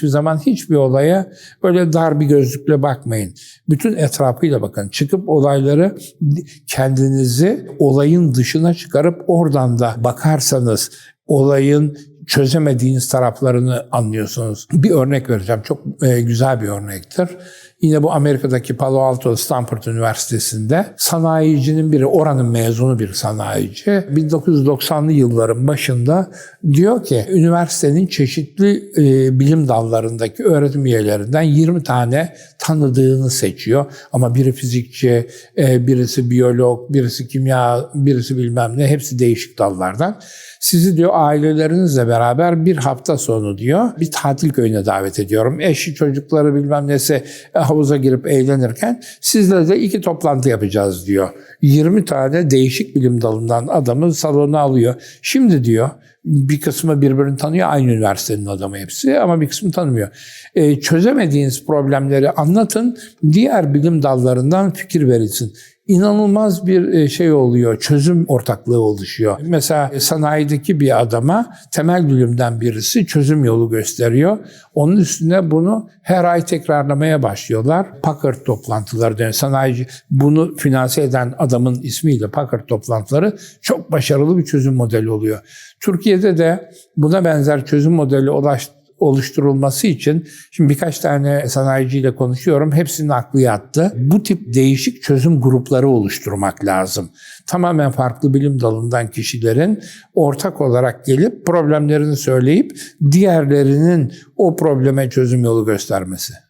hiçbir zaman hiçbir olaya böyle dar bir gözlükle bakmayın. Bütün etrafıyla bakın. Çıkıp olayları kendinizi olayın dışına çıkarıp oradan da bakarsanız olayın çözemediğiniz taraflarını anlıyorsunuz. Bir örnek vereceğim. Çok e, güzel bir örnektir. Yine bu Amerika'daki Palo Alto Stanford Üniversitesi'nde sanayicinin biri, oranın mezunu bir sanayici. 1990'lı yılların başında diyor ki üniversitenin çeşitli e, bilim dallarındaki öğretim üyelerinden 20 tane tanıdığını seçiyor. Ama biri fizikçi, e, birisi biyolog, birisi kimya, birisi bilmem ne hepsi değişik dallardan. Sizi diyor ailelerinizle beraber bir hafta sonu diyor bir tatil köyüne davet ediyorum. Eşi çocukları bilmem nesi e, havuza girip eğlenirken sizle de iki toplantı yapacağız diyor. 20 tane değişik bilim dalından adamı salona alıyor. Şimdi diyor bir kısmı birbirini tanıyor. Aynı üniversitenin adamı hepsi ama bir kısmı tanımıyor. E, çözemediğiniz problemleri anlatın. Diğer bilim dallarından fikir verilsin inanılmaz bir şey oluyor, çözüm ortaklığı oluşuyor. Mesela sanayideki bir adama temel bilimden birisi çözüm yolu gösteriyor. Onun üstüne bunu her ay tekrarlamaya başlıyorlar. Packard toplantıları deniyor. Sanayici bunu finanse eden adamın ismiyle Packard toplantıları çok başarılı bir çözüm modeli oluyor. Türkiye'de de buna benzer çözüm modeli ulaştı oluşturulması için şimdi birkaç tane sanayiciyle konuşuyorum. Hepsinin aklı yattı. Bu tip değişik çözüm grupları oluşturmak lazım. Tamamen farklı bilim dalından kişilerin ortak olarak gelip problemlerini söyleyip diğerlerinin o probleme çözüm yolu göstermesi.